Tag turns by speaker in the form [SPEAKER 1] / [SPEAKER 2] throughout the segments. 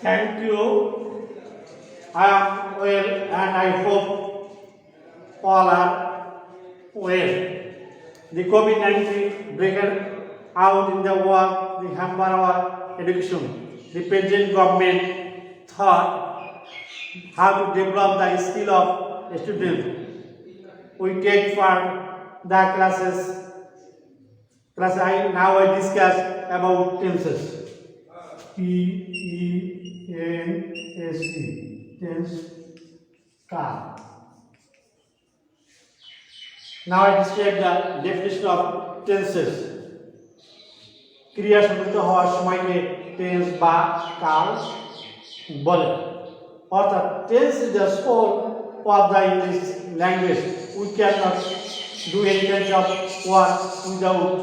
[SPEAKER 1] Thank you. I am well and I hope all are well. The COVID 19 breaker out in the world, the hamper our education. The present government thought how to develop the skill of students. We take for the classes. Class I now I discuss about tenses. T E N S E tense car. Now I describe the definition of tenses. ক্রিয়া সংযুক্ত হওয়ার সময়কে tense বা কাল বলে অর্থাৎ tense is the soul of the English language we can not do any kind of work without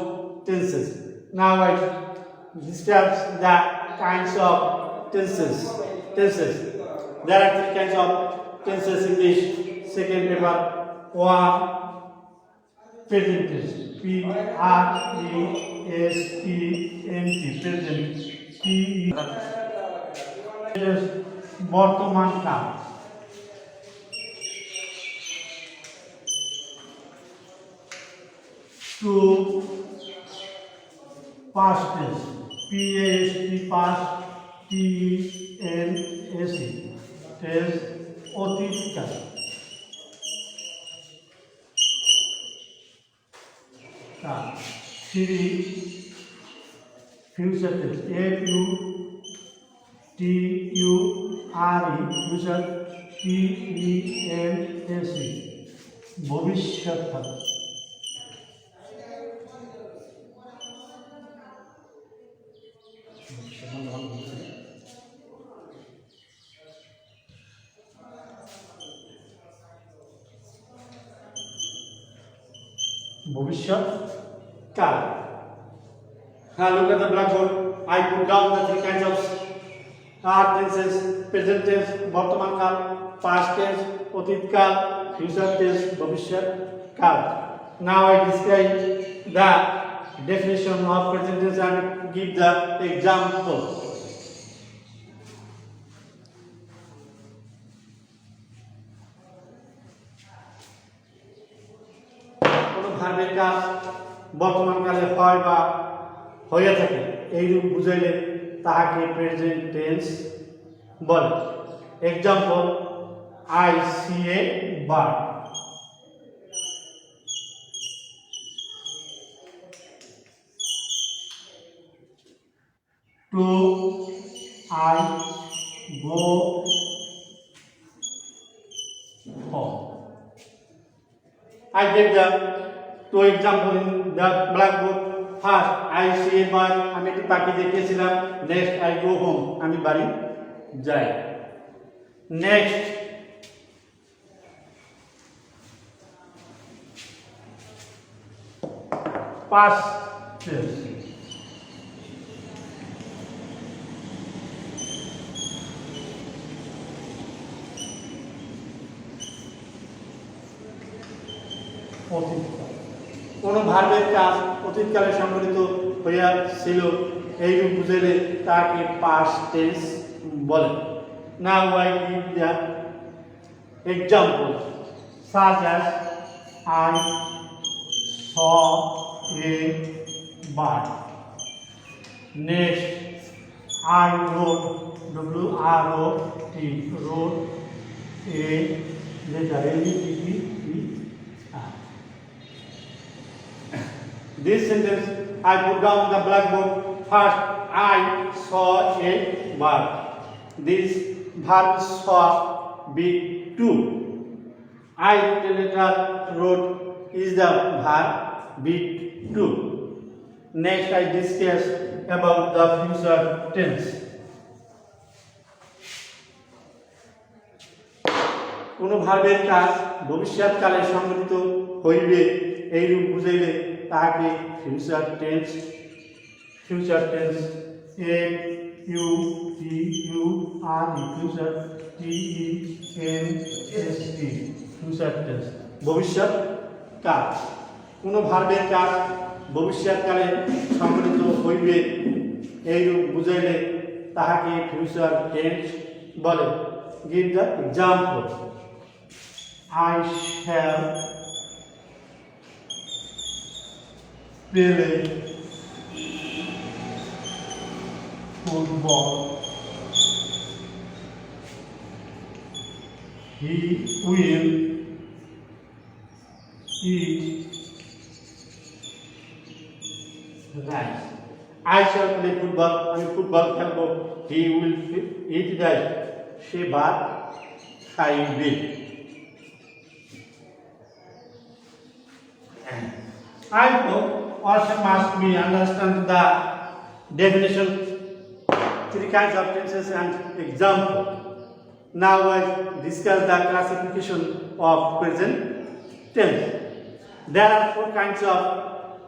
[SPEAKER 1] tenses now I describes the kinds of tenses. Tenses. There are three kinds of tenses in English. Second paper, one present tense. P R E S T N T. Present. P E. বর্তমান কাল to past tense. P A S T past Tense অতীত কাল কাল three future tense F U T U R E, future T E N S ভবিষ্যৎ কাল ভবিষ্যৎ কাল হ্যাঁ look at the blackboard I put down the three kinds of are tenses present tense বর্তমান কাল past tense অতীত কাল future tense ভবিষ্যৎ কাল now I describe the definition of present tense and give the example কাজ বর্তমানকালে হয় বা হয়ে থাকে, এইরূপ বুঝাইলে তাহাকে প্রেজেন্ট টেন্স বলে example I see a bird two I go gave the তো example in the blackboard first I see a bird আমি একটি পাখি দেখিয়েছিলাম নেক্সট আই গো হোম আমি বাড়ি যাই। নেক্সট পাস পাঁচ কোনো ভার্বের কাজ অতীতকালে সংঘটিত হইয়াছিল, এইরূপ বুঝাইলে তাকে পাস টেন্স বলে। না why give the example such I saw a bird next I wrote W R O T wrote a letter L E T This sentence I put down the blackboard. First, I saw a bird. This verb saw be two. I later wrote is the verb be two. Next, I discuss about the future tense. কোনো ভার্বের কাজ ভবিষ্যৎকালে সংঘটিত হইবে এইরূপ বুঝাইলে তাহাকে future tense future tense A U T U R future T E N S T future tense ভবিষ্যৎ কাল। কোনো ভার্বের কাজ ভবিষ্যৎকালে সংঘটিত হইবে এইরূপ বুঝাইলে তাহাকে ফিউচার টেন্স বলে। Give the example I shall play football he will eat rice. I shall play football. আমি ফুটবল খেলব হি উইল ইট রাইস সে ভাত খাইবে I hope also must be understand the definition, three kinds of tenses and example. Now I discuss the classification of present tense. There are four kinds of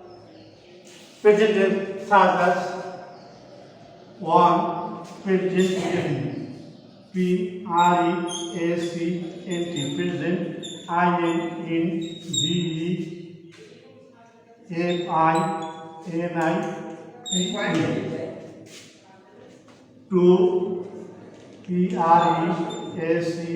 [SPEAKER 1] present tense such as one present P R E A C N T present I N N B E M I N I two P R E S E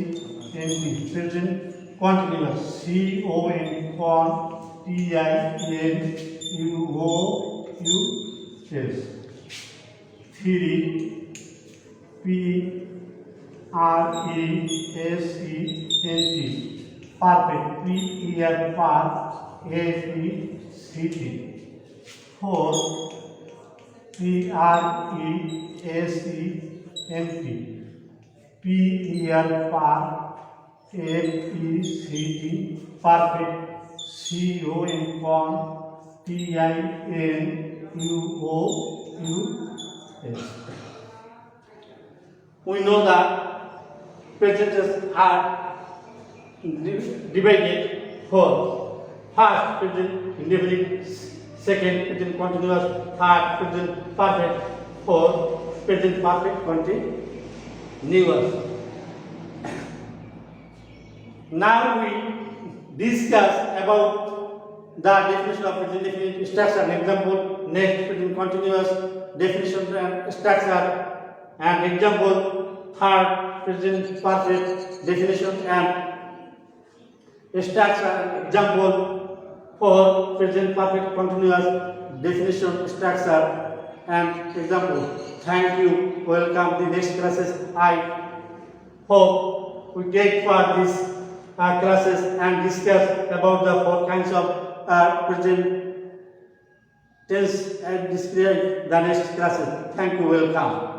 [SPEAKER 1] N T present continuous C O N con T I N U O U S three P R E S E N T perfect P E R per A P C T four P R E S E N T P E R per F E C T perfect C O N con T I N U O U S. We know that presences are divided for first present indefinite, second present continuous, third present perfect, fourth present perfect continuous. Now we discuss about the definition of present definite structure. An example, next present continuous definition and structure. And example, third present perfect definition and structure. Example, for present perfect continuous definition structure and example. Thank you. Welcome the next classes. I hope we take part this uh, classes and discuss about the four kinds of uh, present tense and describe the next classes. Thank you. Welcome.